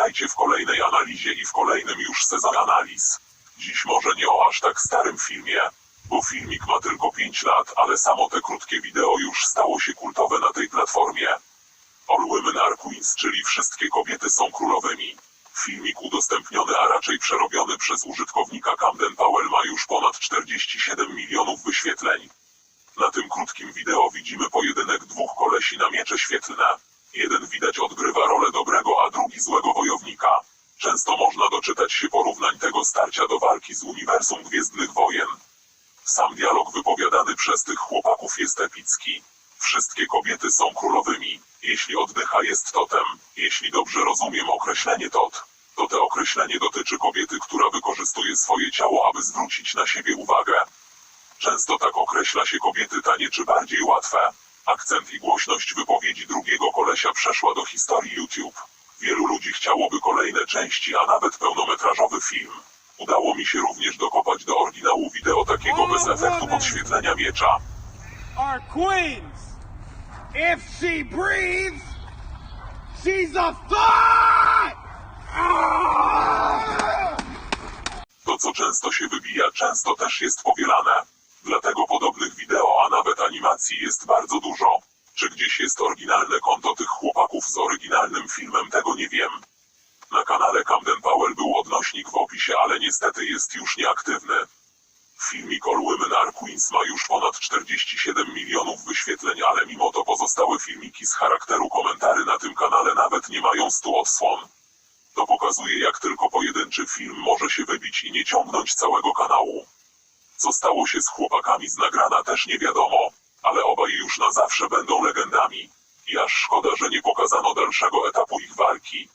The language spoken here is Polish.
Witajcie w kolejnej analizie i w kolejnym już sezonie analiz. Dziś może nie o aż tak starym filmie, bo filmik ma tylko 5 lat, ale samo te krótkie wideo już stało się kultowe na tej platformie. All Women Are Queens, czyli wszystkie kobiety są królowymi. Filmik udostępniony, a raczej przerobiony przez użytkownika Camden Powell ma już ponad 47 milionów wyświetleń. Na tym krótkim wideo widzimy pojedynek dwóch kolesi na miecze świetlne. Jeden widać odgrywa rolę dobrego, a drugi złego. Często można doczytać się porównań tego starcia do walki z uniwersum Gwiezdnych Wojen. Sam dialog wypowiadany przez tych chłopaków jest epicki. Wszystkie kobiety są królowymi. Jeśli oddycha jest totem, jeśli dobrze rozumiem określenie tot, to to określenie dotyczy kobiety, która wykorzystuje swoje ciało, aby zwrócić na siebie uwagę. Często tak określa się kobiety tanie czy bardziej łatwe. Akcent i głośność wypowiedzi drugiego kolesia przeszła do historii YouTube. Wielu ludzi chciałoby kolejne części, a nawet pełnometrażowy film. Udało mi się również dokopać do oryginału wideo takiego bez efektu podświetlenia miecza. are queens. If she breathes, she's a thought! To, co często się wybija, często też jest powielane. Dlatego podobnych wideo, a nawet animacji jest bardzo dużo. Czy gdzieś jest oryginalne konto tych z oryginalnym filmem, tego nie wiem. Na kanale Camden Powell był odnośnik w opisie, ale niestety jest już nieaktywny. Filmik Women Are Queens ma już ponad 47 milionów wyświetleń, ale mimo to pozostałe filmiki z charakteru komentary na tym kanale nawet nie mają 100 odsłon. To pokazuje, jak tylko pojedynczy film może się wybić i nie ciągnąć całego kanału. Co stało się z chłopakami z nagrana też nie wiadomo, ale obaj już na zawsze będą legendami. I aż szkoda, że nie pokazano dalszego etapu ich walki.